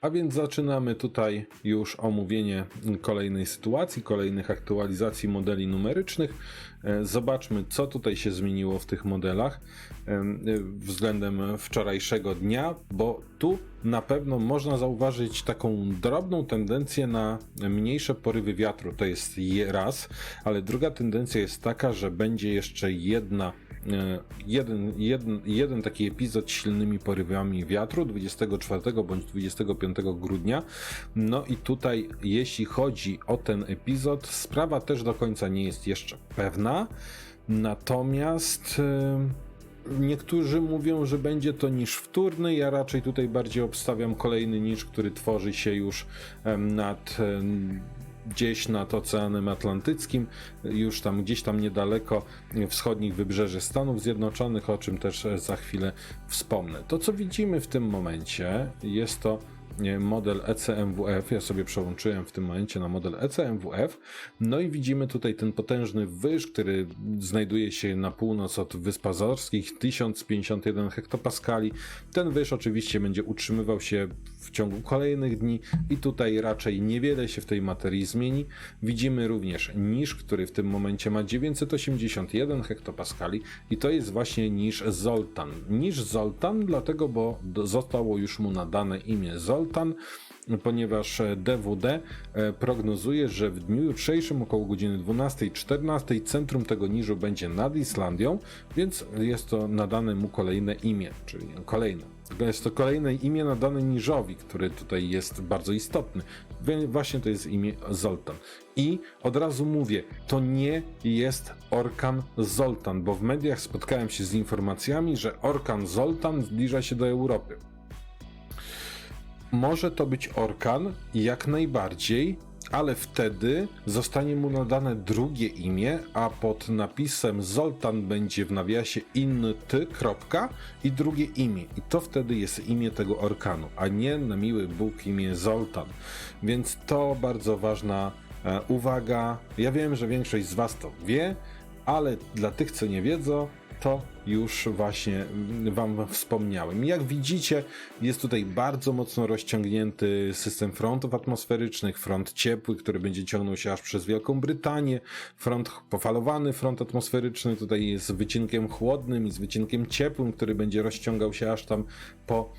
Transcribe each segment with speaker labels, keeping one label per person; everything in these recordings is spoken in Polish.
Speaker 1: A więc zaczynamy tutaj już omówienie kolejnej sytuacji, kolejnych aktualizacji modeli numerycznych. E, Zobaczmy, co tutaj się zmieniło w tych modelach e, względem wczorajszego dnia, bo tu na pewno można zauważyć taką drobną tendencję na mniejsze porywy wiatru. To jest je- raz, ale druga tendencja jest taka, że będzie jeszcze jedna jeden, jeden, jeden taki epizod silnymi porywami wiatru 24 bądź 25 grudnia. No i tutaj, jeśli chodzi o ten epizod, sprawa też do końca nie jest jeszcze pewna. Natomiast e, niektórzy mówią, że będzie to niż wtórny. Ja raczej tutaj bardziej obstawiam kolejny niż, który tworzy się już nad gdzieś nad Oceanem Atlantyckim, już tam gdzieś tam niedaleko wschodnich wybrzeży Stanów Zjednoczonych, o czym też e, za chwilę wspomnę. To co widzimy w tym momencie jest to nie, model E ECMWF. Ja sobie przełączyłem w tym momencie na model E ECMWF. No i widzimy tutaj ten potężny wyż, który znajduje się na północ od Wysp Azorskich, 1051 hektopaskali. Ten wyż oczywiście będzie utrzymywał się w ciągu kolejnych dni i tutaj raczej niewiele się w tej materii zmieni. Widzimy również niż, który w tym momencie ma 981 hektopaskali i to jest właśnie niż Zoltan. Niż Zoltan dlatego, bo zostało już mu nadane imię Zoltan, ponieważ DWD e, prognozuje, że w dniu jutrzejszym około godziny 12-14 centrum tego niżu będzie nad Islandią, więc jest to nadane mu kolejne imię, czyli kolejne. Jest to kolejne imię nadane niżowi, który tutaj jest bardzo istotny. Właśnie to jest imię Zoltan. I od razu mówię, to nie jest orkan Zoltan, bo w mediach spotkałem się z informacjami, że orkan Zoltan zbliża się do Europy. Może to być orkan, jak najbardziej, ale wtedy zostanie mu nadane drugie imię, a pod napisem Zoltan będzie w nawiasie inny ty, kropka i drugie imię. I to wtedy jest imię tego orkanu, a nie na miły Bóg imię Zoltan. Więc to bardzo ważna e, uwaga. Ja wiem, że większość z Was to wie, ale dla tych, co nie wiedzą, to już właśnie Wam wspomniałem. Jak widzicie, jest tutaj bardzo mocno rozciągnięty system frontów atmosferycznych, front ciepły, który będzie ciągnął się aż przez Wielką Brytanię, front pofalowany, front atmosferyczny tutaj z wycinkiem chłodnym i z wycinkiem ciepłym, który będzie rozciągał się aż tam po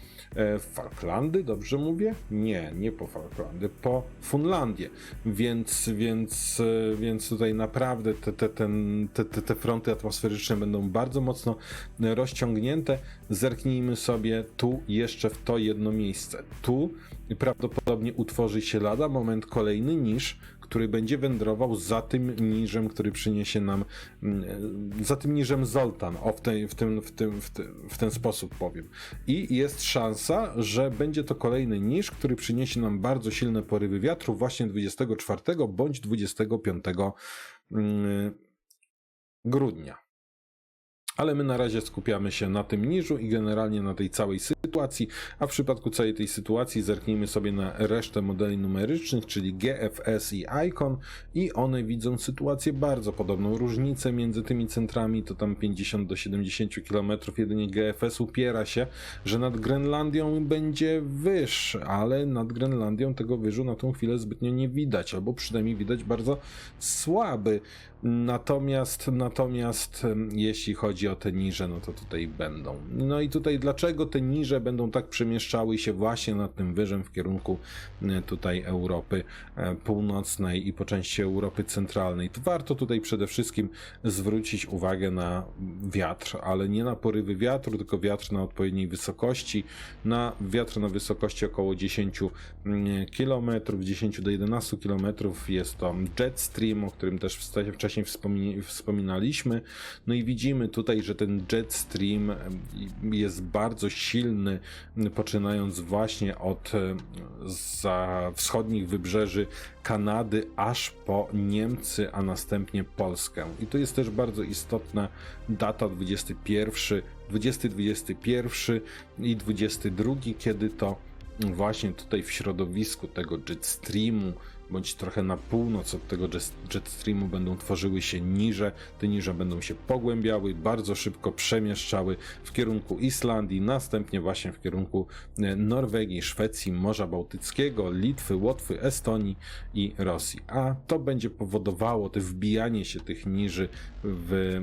Speaker 1: Falklandy, dobrze mówię? Nie, nie po Falklandy, po Funlandię. Więc, więc, e, więc tutaj naprawdę te, te, ten, te, te, te fronty atmosferyczne będą bardzo mocno rozciągnięte. Zerknijmy sobie tu jeszcze w to jedno miejsce. Tu prawdopodobnie utworzy się lada moment kolejny niż, który będzie wędrował za tym niżem, który przyniesie nam, mm, e, za tym niżem Zoltan, o w, tej, w, tym, w, tym, w, tym, w ten sposób powiem. I jest szansa, że będzie to kolejny niż, który przyniesie nam bardzo silne porywy wiatru właśnie 24 bądź 25 mm, grudnia. Ale my na razie skupiamy się na tym niżu i generalnie na tej całej sytuacji, a w przypadku całej tej sytuacji zerknijmy sobie na resztę modeli numerycznych, czyli GFS i ICON i one widzą sytuację bardzo podobną. Różnice między tymi centrami to tam 50 do 70 km, jedynie GFS upiera się, że nad Grenlandią będzie wyż, ale nad Grenlandią tego wyżu na tą chwilę zbytnio nie widać, albo przynajmniej widać bardzo słaby. Natomiast, natomiast jeśli chodzi o te niże, no to tutaj będą. No i tutaj dlaczego te niże będą tak przemieszczały się właśnie nad tym wyżem w kierunku e, tutaj Europy e, Północnej i po części Europy Centralnej. To warto tutaj przede wszystkim zwrócić uwagę na wiatr, ale nie na porywy wiatru, tylko wiatr na odpowiedniej wysokości, na wiatr na wysokości około 10 km, 10 do 11 km jest to jet stream, o którym też wsta- wcześniej wspominaliśmy. No i widzimy tutaj, że ten jet stream jest bardzo silny, poczynając właśnie od em, za wschodnich wybrzeży Kanady aż po Niemcy, a następnie Polskę. I tu jest też bardzo istotna data 21, 20, 21 i 22, kiedy to właśnie tutaj w środowisku tego jetstreamu bądź trochę na północ od tego jet- jetstreamu będą tworzyły się niże. Te niże będą się pogłębiały, bardzo szybko przemieszczały w kierunku Islandii, następnie właśnie w kierunku e, Norwegii, Szwecji, Morza Bałtyckiego, Litwy, Łotwy, Estonii i Rosji. A to będzie powodowało te wbijanie się tych niży w,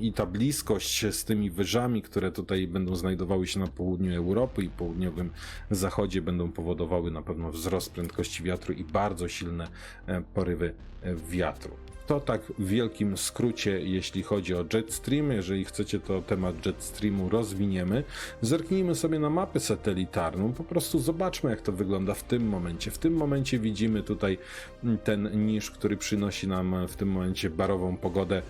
Speaker 1: i ta bliskość z tymi wyżami, które tutaj będą znajdowały się na południu Europy i południowym zachodzie, będą powodowały na pewno wzrost prędkości wiatru i bardzo silne e, porywy e, wiatru. To tak w wielkim skrócie, jeśli chodzi o Jetstream. Jeżeli chcecie, to temat Jetstreamu rozwiniemy. Zerknijmy sobie na mapę satelitarną, po prostu zobaczmy, jak to wygląda w tym momencie. W tym momencie widzimy tutaj ten niż, który przynosi nam w tym momencie barową pogodę,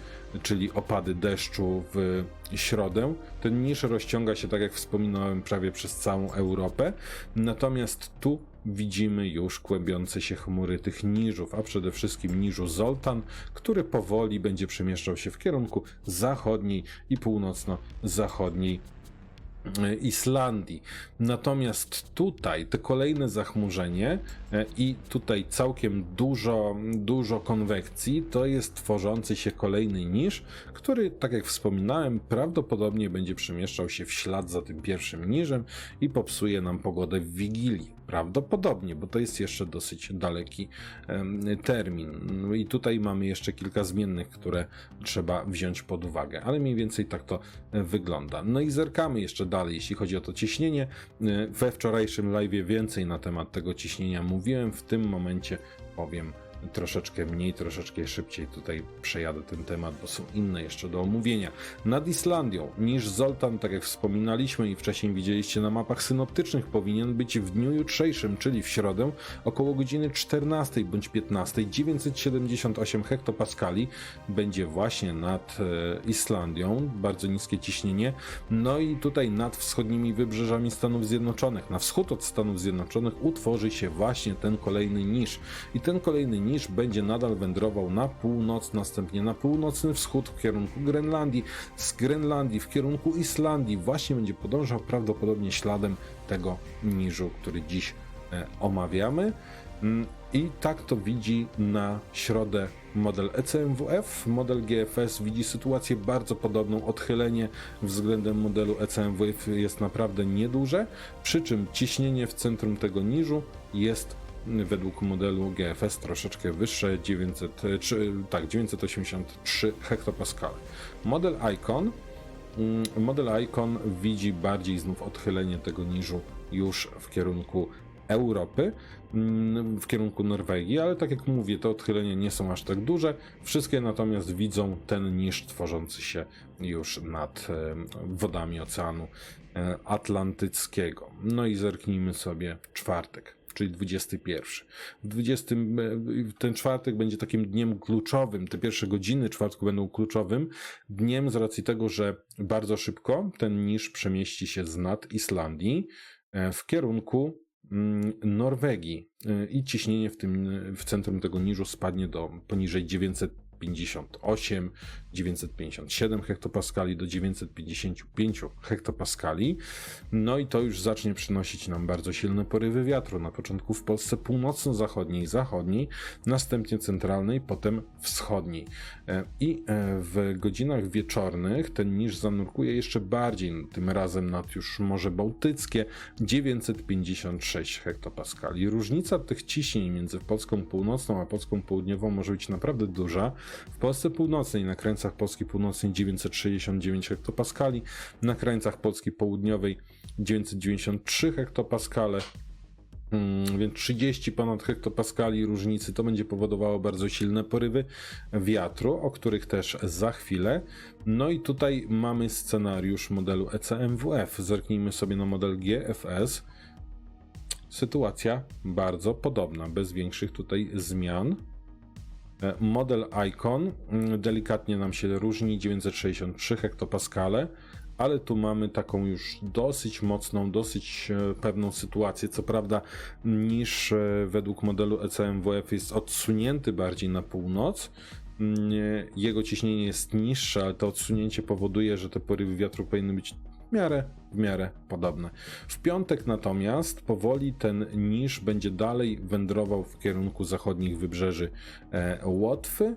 Speaker 1: czyli opady deszczu w środę. Ten niż rozciąga się, tak jak wspominałem, prawie przez całą Europę. Natomiast tu widzimy już kłębiące się chmury tych niżów, a przede wszystkim niżu Zoltan, który powoli będzie przemieszczał się w kierunku zachodniej i północno-zachodniej Islandii. Natomiast tutaj te kolejne zachmurzenie e, i tutaj całkiem dużo, dużo konwekcji to jest tworzący się kolejny niż, który, tak jak wspominałem, prawdopodobnie będzie przemieszczał się w ślad za tym pierwszym niżem i popsuje nam pogodę w Wigilii. Prawdopodobnie, bo to jest jeszcze dosyć daleki termin. No I tutaj mamy jeszcze kilka zmiennych, które trzeba wziąć pod uwagę, ale mniej więcej tak to e, wygląda. No i zerkamy jeszcze dalej, jeśli chodzi o to ciśnienie. E, We wczorajszym live więcej na temat tego ciśnienia mówiłem, w tym momencie powiem troszeczkę mniej, troszeczkę szybciej tutaj przejadę ten temat, bo są inne jeszcze do omówienia. Nad Islandią. Niż Zoltan, tak jak wspominaliśmy i wcześniej widzieliście na mapach synoptycznych, powinien być w dniu jutrzejszym, czyli w środę, około godziny 14 bądź 15, 978 hektopaskali będzie właśnie nad e, Islandią, bardzo niskie ciśnienie, no i tutaj nad wschodnimi wybrzeżami Stanów Zjednoczonych, na wschód od Stanów Zjednoczonych utworzy się właśnie ten kolejny niż i ten kolejny niż będzie nadal wędrował na północ, następnie na północny wschód w kierunku Grenlandii, z Grenlandii w kierunku Islandii, właśnie będzie podążał prawdopodobnie śladem tego niżu, który dziś e, omawiamy. Mm, I tak to widzi na środę model ECMWF. Model GFS widzi sytuację bardzo podobną. Odchylenie względem modelu ECMWF jest naprawdę nieduże, przy czym ciśnienie w centrum tego niżu jest według modelu GFS troszeczkę wyższe 900, e, czy, tak, 983 hektopaskale. Model Icon mm, Model Icon widzi bardziej znów odchylenie tego niżu już w kierunku Europy, mm, w kierunku Norwegii, ale tak jak mówię, te odchylenia nie są aż tak duże. Wszystkie natomiast widzą ten niż tworzący się już nad wodami Oceanu e, Atlantyckiego. No i zerknijmy sobie czwartek czyli 21. W 20, e, ten czwartek będzie takim dniem kluczowym. Te pierwsze godziny czwartku będą kluczowym dniem z racji tego, że bardzo szybko ten niż przemieści się z nad Islandii e, w kierunku mm, Norwegii E, i ciśnienie w tym w centrum tego niżu spadnie do poniżej 958, 957 hektopaskali do 955 hektopaskali. No i to już zacznie przynosić nam bardzo silne porywy wiatru. Na początku w Polsce północno-zachodniej, zachodniej, następnie centralnej, potem wschodniej. E, I e, w godzinach wieczornych ten niż zanurkuje jeszcze bardziej, tym razem nad już Morze Bałtyckie, 956 hektopaskali. Różnica tych ciśnień między Polską Północną a Polską Południową może być naprawdę duża. W Polsce Północnej, na Polski Północnej 969 hektopaskali, na krańcach Polski Południowej 993 hektopaskale, Mm, więc 30 ponad hektopaskali różnicy to będzie powodowało bardzo silne porywy wiatru, o których też za chwilę. No i tutaj mamy scenariusz modelu ECMWF. Zerknijmy sobie na model GFS. Sytuacja bardzo podobna, bez większych tutaj zmian. E, Model Icon mm, delikatnie nam się różni, 963 hektopaskale, ale tu mamy taką już dosyć mocną, dosyć e, pewną sytuację. Co prawda, niż e, według modelu ECMWF jest odsunięty bardziej na północ. Mm, Jego ciśnienie jest niższe, ale to odsunięcie powoduje, że te porywy wiatru powinny być w miarę, w miarę podobne. W piątek natomiast powoli ten niż będzie dalej wędrował w kierunku zachodnich wybrzeży e, Łotwy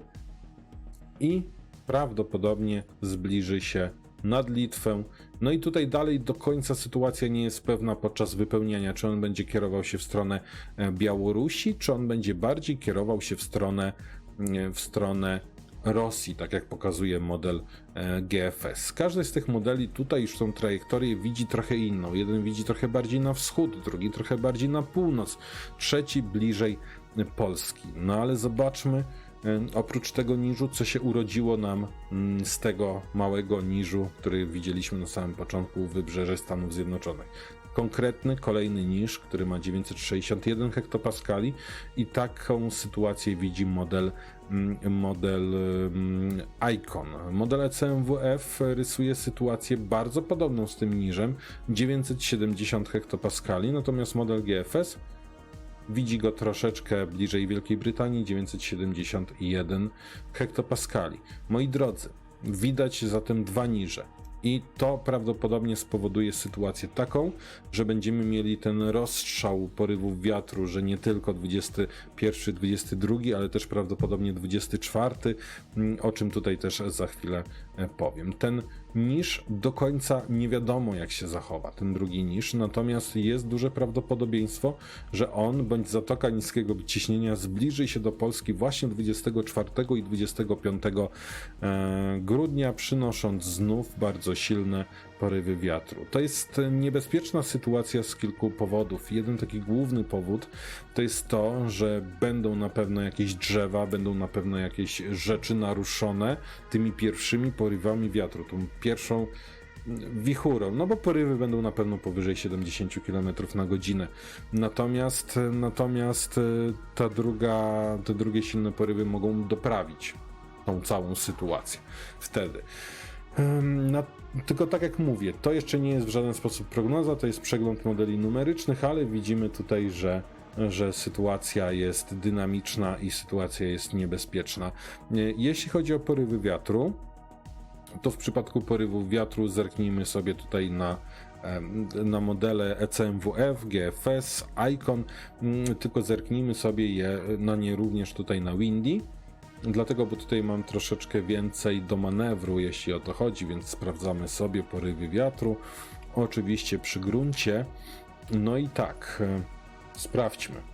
Speaker 1: i prawdopodobnie zbliży się nad Litwę. No i tutaj dalej do końca sytuacja nie jest pewna podczas wypełniania, czy on będzie kierował się w stronę e, Białorusi, czy on będzie bardziej kierował się w stronę, e, w stronę Rosji, tak jak pokazuje model e, GFS. Każdy z tych modeli tutaj już tą trajektorię widzi trochę inną. Jeden widzi trochę bardziej na wschód, drugi trochę bardziej na północ, trzeci bliżej Polski. No ale zobaczmy, e, oprócz tego niżu, co się urodziło nam mm, z tego małego niżu, który widzieliśmy na samym początku wybrzeże Stanów Zjednoczonych konkretny kolejny niż, który ma 961 hektopaskali i taką sytuację widzi model model mm, Icon. Model E ECMWF rysuje sytuację bardzo podobną z tym niżem 970 hektopaskali, natomiast model GFS widzi go troszeczkę bliżej Wielkiej Brytanii 971 hektopaskali. Moi drodzy, widać zatem dwa niże. I to prawdopodobnie spowoduje sytuację taką, że będziemy mieli ten rozstrzał porywów wiatru, że nie tylko 21, 22, ale też prawdopodobnie 24, mm, o czym tutaj też za chwilę powiem. Ten niż do końca nie wiadomo jak się zachowa, ten drugi niż, natomiast jest duże prawdopodobieństwo, że on bądź zatoka niskiego ciśnienia zbliży się do Polski właśnie 24 i 25 e, grudnia, przynosząc znów bardzo silne porywy wiatru. To jest niebezpieczna sytuacja z kilku powodów. Jeden taki główny powód to jest to, że będą na pewno jakieś drzewa, będą na pewno jakieś rzeczy naruszone tymi pierwszymi porywami wiatru, tą pierwszą wichurą, no bo porywy będą na pewno powyżej 70 km na godzinę. Natomiast, natomiast e, ta druga, te drugie silne porywy mogą doprawić tą całą sytuację wtedy. Na, tylko tak jak mówię, to jeszcze nie jest w żaden sposób prognoza, to jest przegląd modeli numerycznych, ale widzimy tutaj, że, że sytuacja jest dynamiczna i sytuacja jest niebezpieczna. Nie, Jeśli chodzi o porywy wiatru, to w przypadku porywów wiatru zerknijmy sobie tutaj na, na modele E ECMWF, GFS, Icon, mm, tylko zerknijmy sobie je, na nie również tutaj na Windy. Dlatego, bo tutaj mam troszeczkę więcej do manewru, jeśli o to chodzi, więc sprawdzamy sobie porywy wiatru. Oczywiście przy gruncie. No i tak, e, sprawdźmy.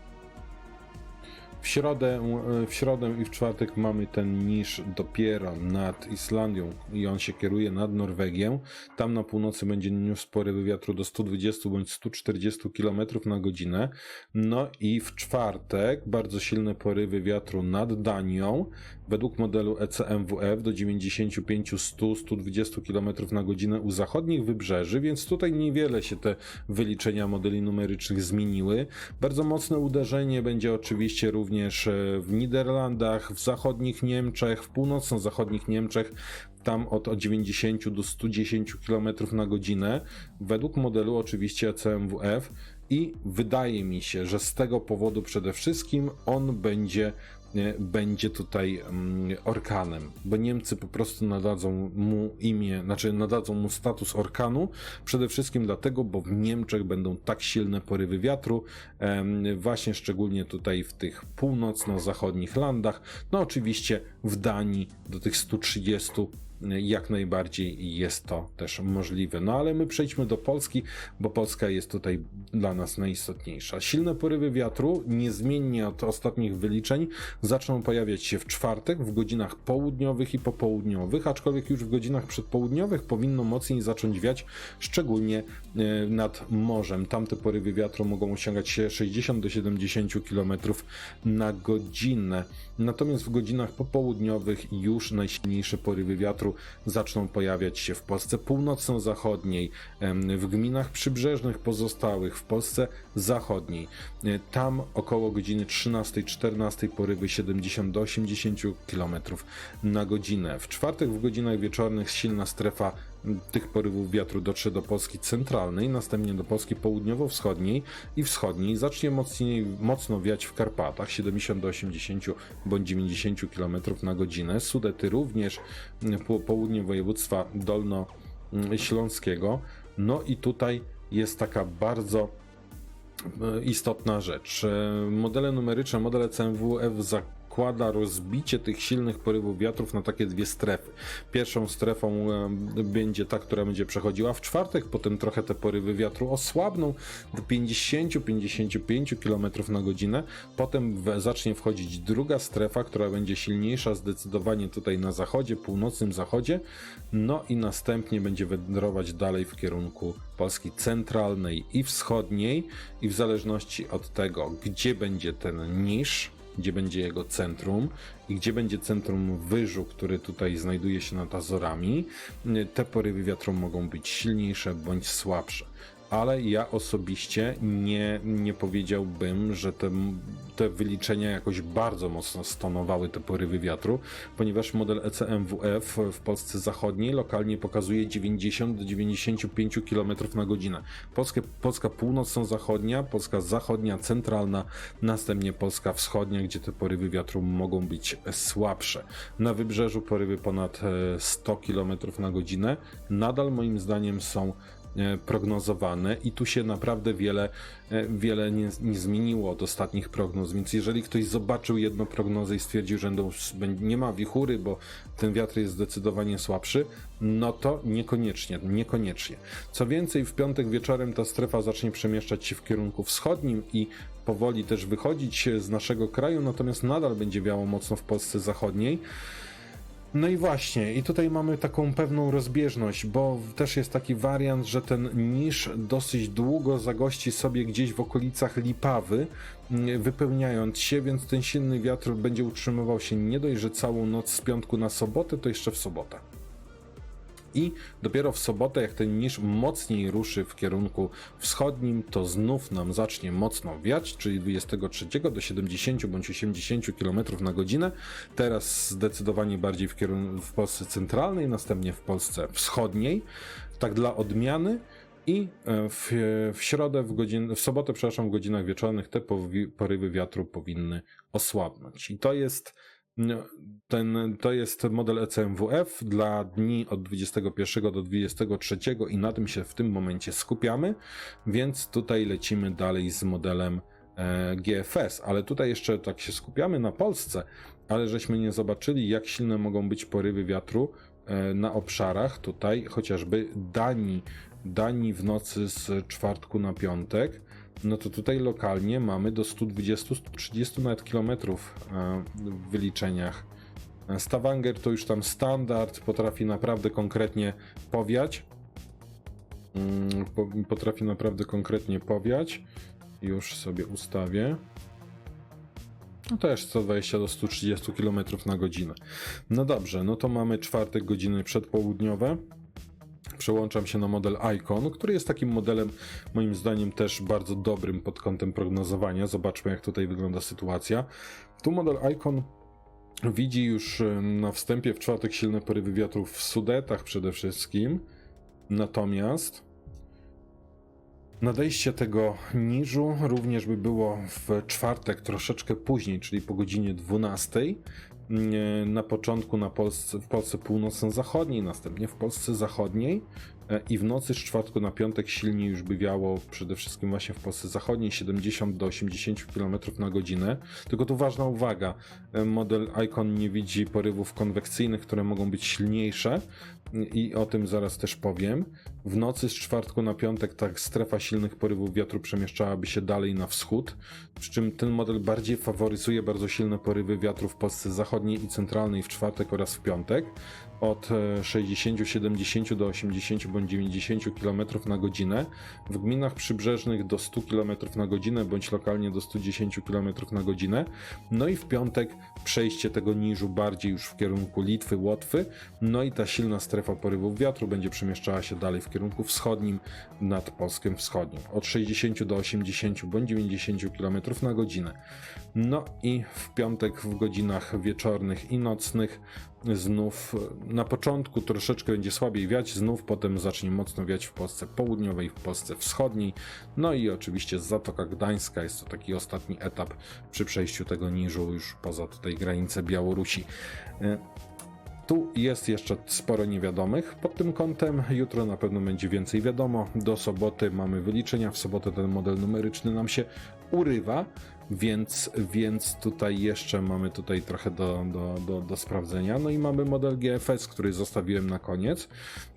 Speaker 1: W środę, e, w środę i w czwartek mamy ten niż dopiero nad Islandią i on się kieruje nad Norwegię. Tam na północy będzie niósł porywy wiatru do 120 bądź 140 km na godzinę. No i w czwartek bardzo silne porywy wiatru nad Danią. Według modelu ECMWF do 95-100-120 km na godzinę u zachodnich wybrzeży, więc tutaj niewiele się te wyliczenia modeli numerycznych zmieniły. Bardzo mocne uderzenie będzie oczywiście również e, w Niderlandach, w zachodnich Niemczech, w północno-zachodnich Niemczech, tam od, od 90 do 110 km na godzinę, według modelu oczywiście E ECMWF i wydaje mi się, że z tego powodu przede wszystkim on będzie będzie tutaj mm, orkanem, bo Niemcy po prostu nadadzą mu imię, znaczy nadadzą mu status orkanu, przede wszystkim dlatego, bo w Niemczech będą tak silne porywy wiatru, właśnie szczególnie tutaj w tych północno-zachodnich landach, no oczywiście w Danii do tych 130 jak najbardziej jest to też możliwe. No ale my przejdźmy do Polski, bo Polska jest tutaj dla nas najistotniejsza. Silne porywy wiatru, niezmiennie od ostatnich wyliczeń, zaczną pojawiać się w czwartek w godzinach południowych i popołudniowych, aczkolwiek już w godzinach przedpołudniowych powinno mocniej zacząć wiać, szczególnie e, nad morzem. Tamte porywy wiatru mogą osiągać się 60 do 70 km na godzinę. Natomiast w godzinach popołudniowych już najsilniejsze porywy wiatru zaczną pojawiać się w Polsce północno-zachodniej, w gminach przybrzeżnych pozostałych, w Polsce zachodniej. E, Tam około godziny 13-14 porywy 70 do 80 km na godzinę. W czwartek w godzinach wieczornych silna strefa tych porywów wiatru dotrze do Polski centralnej, następnie do Polski południowo-wschodniej i wschodniej. Zacznie mocniej, mocno wiać w Karpatach 70 do 80 bądź 90 km na godzinę. Sudety również po południe województwa dolnośląskiego. No i tutaj jest taka bardzo e, istotna rzecz. E, Modele numeryczne, model CMWF zakłada rozbicie tych silnych porywów wiatrów na takie dwie strefy. Pierwszą strefą będzie ta, która będzie przechodziła w czwartek, potem trochę te porywy wiatru osłabną do 50-55 km na godzinę. Potem zacznie wchodzić druga strefa, która będzie silniejsza zdecydowanie tutaj na zachodzie, północnym zachodzie. No i następnie będzie wędrować dalej w kierunku Polski centralnej i wschodniej i w zależności od tego, gdzie będzie ten niż, gdzie będzie jego centrum i gdzie będzie centrum wyżu, który tutaj znajduje się nad Azorami, te porywy wiatru mogą być silniejsze bądź słabsze. Ale ja osobiście nie, nie powiedziałbym, że te, te wyliczenia jakoś bardzo mocno stonowały te porywy wiatru, ponieważ model E ECMWF w Polsce Zachodniej lokalnie pokazuje 90 do 95 km na godzinę. Polskie, Polska północno-zachodnia, Polska zachodnia, centralna, następnie Polska wschodnia, gdzie te porywy wiatru mogą być słabsze. Na wybrzeżu porywy ponad e, 100 km na godzinę nadal moim zdaniem są e, prognozowane i tu się naprawdę wiele, e, wiele nie, nie zmieniło od ostatnich prognoz, więc jeżeli ktoś zobaczył jedną prognozę i stwierdził, że nie ma wichury, bo ten wiatr jest zdecydowanie słabszy, no to niekoniecznie, niekoniecznie. Co więcej, w piątek wieczorem ta strefa zacznie przemieszczać się w kierunku wschodnim i powoli też wychodzić z naszego kraju, natomiast nadal będzie wiało mocno w Polsce zachodniej. No i właśnie, i tutaj mamy taką pewną rozbieżność, bo też jest taki wariant, że ten niż dosyć długo zagości sobie gdzieś w okolicach Lipawy, mm, wypełniając się, więc ten silny wiatr będzie utrzymywał się nie dość, że całą noc z piątku na sobotę, to jeszcze w sobotę. I dopiero w sobotę, jak ten niż mocniej ruszy w kierunku wschodnim, to znów nam zacznie mocno wiać, czyli 23 do 70 bądź 80 km na godzinę. Teraz zdecydowanie bardziej w, kierunku, w Polsce centralnej, następnie w Polsce wschodniej. Tak dla odmiany. I e, w, w środę, w, godzin, w sobotę, przepraszam, w godzinach wieczornych te porywy wiatru powinny osłabnąć. I to jest ten, to jest model ECMWF dla dni od 21 do 23 i na tym się w tym momencie skupiamy, więc tutaj lecimy dalej z modelem e, GFS, ale tutaj jeszcze tak się skupiamy na Polsce, ale żeśmy nie zobaczyli jak silne mogą być porywy wiatru e, na obszarach. Tutaj chociażby Danii, Danii w nocy z czwartku na piątek, no to tutaj lokalnie mamy do 120-130 nawet kilometrów e, w wyliczeniach. E, Stavanger to już tam standard, potrafi naprawdę konkretnie powiać. Mm, po- Potrafi naprawdę konkretnie powiać. Już sobie ustawię. No też 120 do 130 km na godzinę. No dobrze, no to mamy czwartek godziny przedpołudniowe. Przełączam się na model Icon, który jest takim modelem, moim zdaniem, też bardzo dobrym pod kątem prognozowania. Zobaczmy, jak tutaj wygląda sytuacja. Tu model Icon widzi już e, na wstępie w czwartek silne porywy wiatrów w Sudetach przede wszystkim. Natomiast nadejście tego niżu również by było w czwartek troszeczkę później, czyli po godzinie 12. Nie, Na początku na Polsce, w Polsce północno-zachodniej, następnie w Polsce zachodniej. e, i w nocy z czwartku na piątek silniej już by wiało przede wszystkim właśnie w Polsce zachodniej 70 do 80 km na godzinę. Tylko tu ważna uwaga, e, model Icon nie widzi porywów konwekcyjnych, które mogą być silniejsze i o tym zaraz też powiem. W nocy z czwartku na piątek tak strefa silnych porywów wiatru przemieszczałaby się dalej na wschód, przy czym ten model bardziej faworyzuje bardzo silne porywy wiatru w Polsce zachodniej i centralnej w czwartek oraz w piątek od e, 60, 70 do 80 bądź 90 km na godzinę, w gminach przybrzeżnych do 100 km na godzinę bądź lokalnie do 110 km na godzinę. No i w piątek przejście tego niżu bardziej już w kierunku Litwy, Łotwy, no i ta silna strefa porywów wiatru będzie przemieszczała się dalej w kierunku wschodnim nad Polskiem Wschodnim, od 60 do 80 bądź 90 km na godzinę. No i w piątek w godzinach wieczornych i nocnych znów na początku troszeczkę będzie słabiej wiać, znów potem zacznie mocno wiać w Polsce południowej, w Polsce wschodniej. No i oczywiście Zatoka Gdańska jest to taki ostatni etap przy przejściu tego niżu już poza tutaj granicę Białorusi. E, Tu jest jeszcze sporo niewiadomych pod tym kątem. Jutro na pewno będzie więcej wiadomo. Do soboty mamy wyliczenia. W sobotę ten model numeryczny nam się urywa, więc, więc tutaj jeszcze mamy tutaj trochę do, do, do, do sprawdzenia. No i mamy model GFS, który zostawiłem na koniec,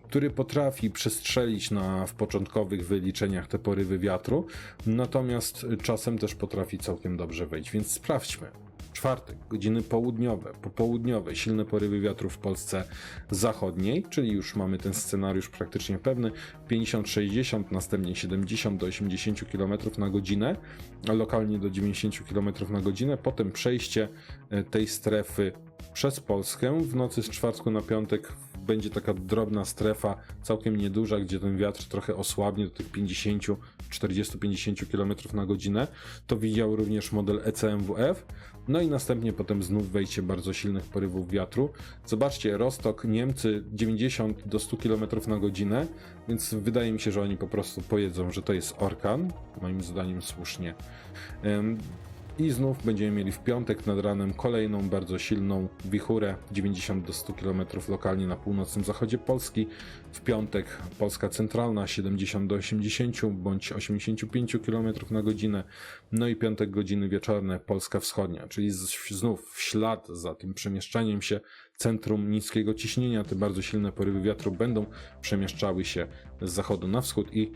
Speaker 1: który potrafi przestrzelić na, w początkowych wyliczeniach te porywy wiatru, natomiast czasem też potrafi całkiem dobrze wejść, więc sprawdźmy. Czwartek, godziny południowe, popołudniowe, silne porywy wiatru w Polsce zachodniej, czyli już mamy ten scenariusz praktycznie pewny, 50-60, następnie 70 do 80 km na godzinę, lokalnie do 90 km na godzinę, potem przejście e, tej strefy przez Polskę w nocy z czwartku na piątek będzie taka drobna strefa, całkiem nieduża, gdzie ten wiatr trochę osłabnie do tych 50, 40-50 km na godzinę. To widział również model ECMWF. No i następnie potem znów wejście bardzo silnych porywów wiatru. Zobaczcie, Rostok, Niemcy 90 do 100 km na godzinę, więc wydaje mi się, że oni po prostu powiedzą, że to jest orkan. Moim zdaniem słusznie. I znów będziemy mieli w piątek nad ranem kolejną bardzo silną wichurę 90 do 100 km lokalnie na północnym zachodzie Polski. W piątek Polska centralna 70 do 80 bądź 85 km na godzinę. No i piątek godziny wieczorne Polska wschodnia, czyli znów w ślad za tym przemieszczaniem się centrum niskiego ciśnienia. Te bardzo silne porywy wiatru będą przemieszczały się z zachodu na wschód i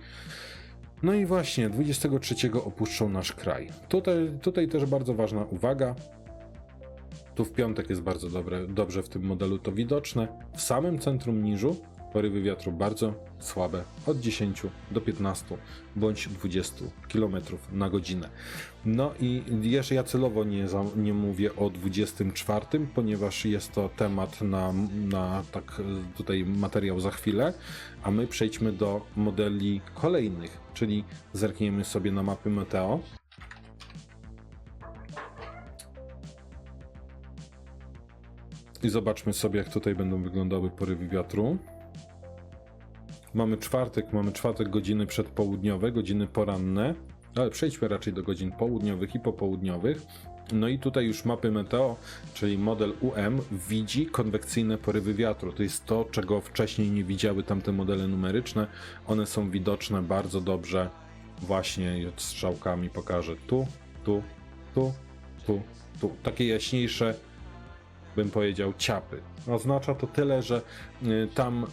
Speaker 1: no i właśnie, 23 opuszczą nasz kraj. Tutaj, tutaj też bardzo ważna uwaga. Tu w piątek jest bardzo dobre, dobrze w tym modelu to widoczne. W samym centrum niżu porywy wiatru bardzo słabe, od 10 do 15 bądź 20 km na godzinę. No i jeszcze ja celowo nie, za, nie mówię o 24, ponieważ jest to temat na, na tak e, tutaj materiał za chwilę, a my przejdźmy do modeli kolejnych, czyli zerkniemy sobie na mapy Meteo. I zobaczmy sobie, jak tutaj będą wyglądały porywy wiatru. Mamy czwartek, mamy czwartek godziny przedpołudniowe, godziny poranne, ale przejdźmy raczej do godzin południowych i popołudniowych. No i tutaj już mapy Meteo, czyli model UM, widzi konwekcyjne porywy wiatru. To jest to, czego wcześniej nie widziały tamte modele numeryczne. One są widoczne bardzo dobrze właśnie strzałkami pokażę tu, tu, tu, tu, tu. Takie jaśniejsze bym powiedział, ciapy. Oznacza to tyle, że y, tam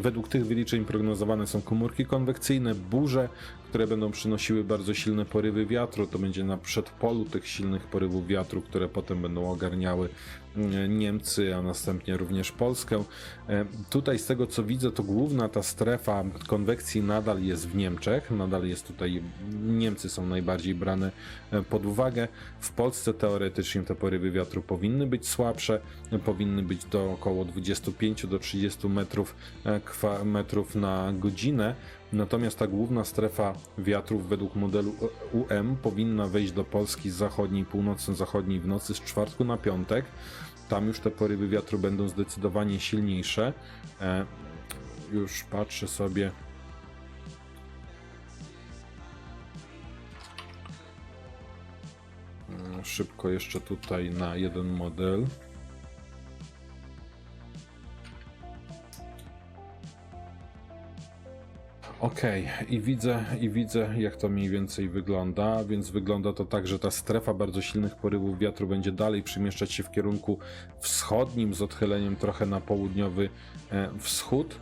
Speaker 1: według tych wyliczeń prognozowane są komórki konwekcyjne, burze, które będą przynosiły bardzo silne porywy wiatru. To będzie na przedpolu tych silnych porywów wiatru, które potem będą ogarniały y, Niemcy, a następnie również Polskę. E, Tutaj z tego co widzę, to główna ta strefa konwekcji nadal jest w Niemczech, nadal jest tutaj, Niemcy są najbardziej brane e, pod uwagę. W Polsce teoretycznie te porywy wiatru powinny być słabsze, powinny być do około 25 do 30 metrów, e, metrów na godzinę. Natomiast ta główna strefa wiatrów według modelu UM powinna wejść do Polski z zachodniej, północno-zachodniej w nocy z czwartku na piątek. Tam już te porywy wiatru będą zdecydowanie silniejsze. E, już patrzę sobie. Mm, Szybko jeszcze tutaj na jeden model. Okej, i widzę, i widzę, jak to mniej więcej wygląda, więc wygląda to tak, że ta strefa bardzo silnych porywów wiatru będzie dalej przemieszczać się w kierunku wschodnim, z odchyleniem trochę na południowy e, wschód.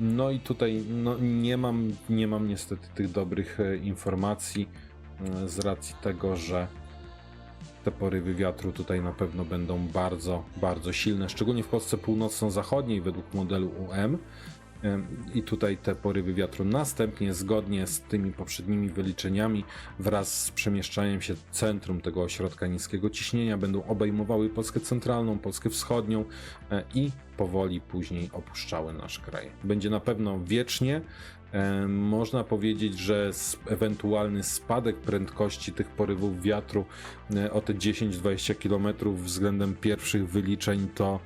Speaker 1: No i tutaj no, nie, mam, nie mam niestety tych dobrych e, informacji e, z racji tego, że te porywy wiatru tutaj na pewno będą bardzo, bardzo silne, szczególnie w Polsce północno-zachodniej według modelu UM. I tutaj te porywy wiatru następnie, zgodnie z tymi poprzednimi wyliczeniami, wraz z przemieszczaniem się centrum tego ośrodka niskiego ciśnienia, będą obejmowały Polskę centralną, Polskę wschodnią e, i powoli później opuszczały nasz kraj. Będzie na pewno wiecznie. E, Można powiedzieć, że ewentualny spadek prędkości tych porywów wiatru e, o te 10-20 km względem pierwszych wyliczeń to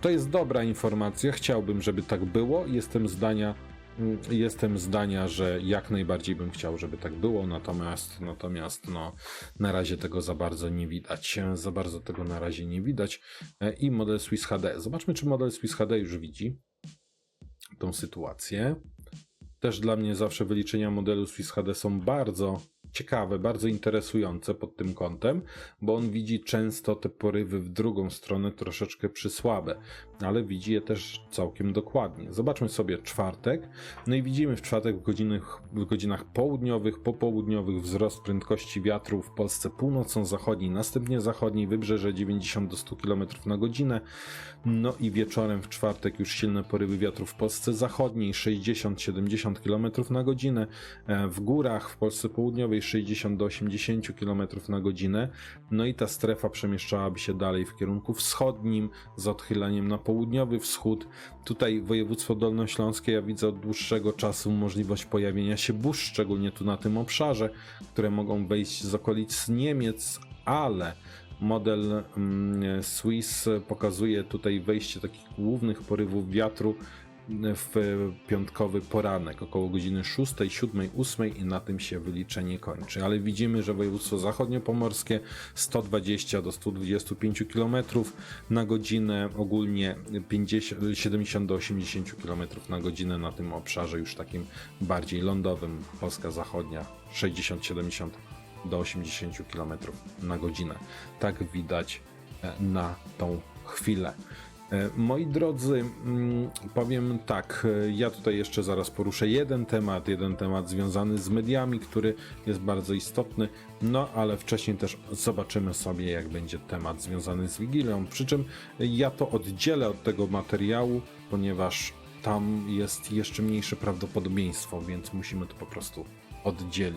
Speaker 1: to jest dobra informacja. Chciałbym, żeby tak było. Jestem zdania, mm, jestem zdania, że jak najbardziej bym chciał, żeby tak było, natomiast, natomiast no, na razie tego za bardzo nie widać. Za bardzo tego na razie nie widać. E, I model Swiss HD. Zobaczmy, czy model Swiss HD już widzi tą sytuację. Też dla mnie zawsze wyliczenia modelu Swiss HD są bardzo ciekawe, bardzo interesujące pod tym kątem, bo on widzi często te porywy w drugą stronę troszeczkę przysłabe, ale widzi je też całkiem dokładnie. Zobaczmy sobie czwartek. No i widzimy w czwartek w godzinach, w godzinach południowych, popołudniowych wzrost prędkości wiatru w Polsce północno-zachodniej, następnie zachodniej, wybrzeże 90 do 100 km na godzinę. No i wieczorem w czwartek już silne porywy wiatru w Polsce zachodniej 60-70 km na godzinę, e, w górach w Polsce południowej 60 do 80 km na godzinę. No i ta strefa przemieszczałaby się dalej w kierunku wschodnim z odchyleniem na południowy wschód. Tutaj województwo dolnośląskie ja widzę od dłuższego czasu możliwość pojawienia się burz, szczególnie tu na tym obszarze, które mogą wejść z okolic Niemiec, ale model mm, Swiss pokazuje tutaj wejście takich głównych porywów wiatru w piątkowy poranek, około godziny 6, 7, 8 i na tym się wyliczenie kończy. Ale widzimy, że województwo zachodniopomorskie 120 do 125 km na godzinę, ogólnie 50, 70 do 80 km na godzinę na tym obszarze już takim bardziej lądowym, Polska Zachodnia 60-70 do 80 km na godzinę. Tak widać e, na tą chwilę. E, Moi drodzy, mm, powiem tak, e, ja tutaj jeszcze zaraz poruszę jeden temat, jeden temat związany z mediami, który jest bardzo istotny, no ale wcześniej też zobaczymy sobie, jak będzie temat związany z Wigilią. Przy czym ja to oddzielę od tego materiału, ponieważ tam jest jeszcze mniejsze prawdopodobieństwo, więc musimy to po prostu oddzielić.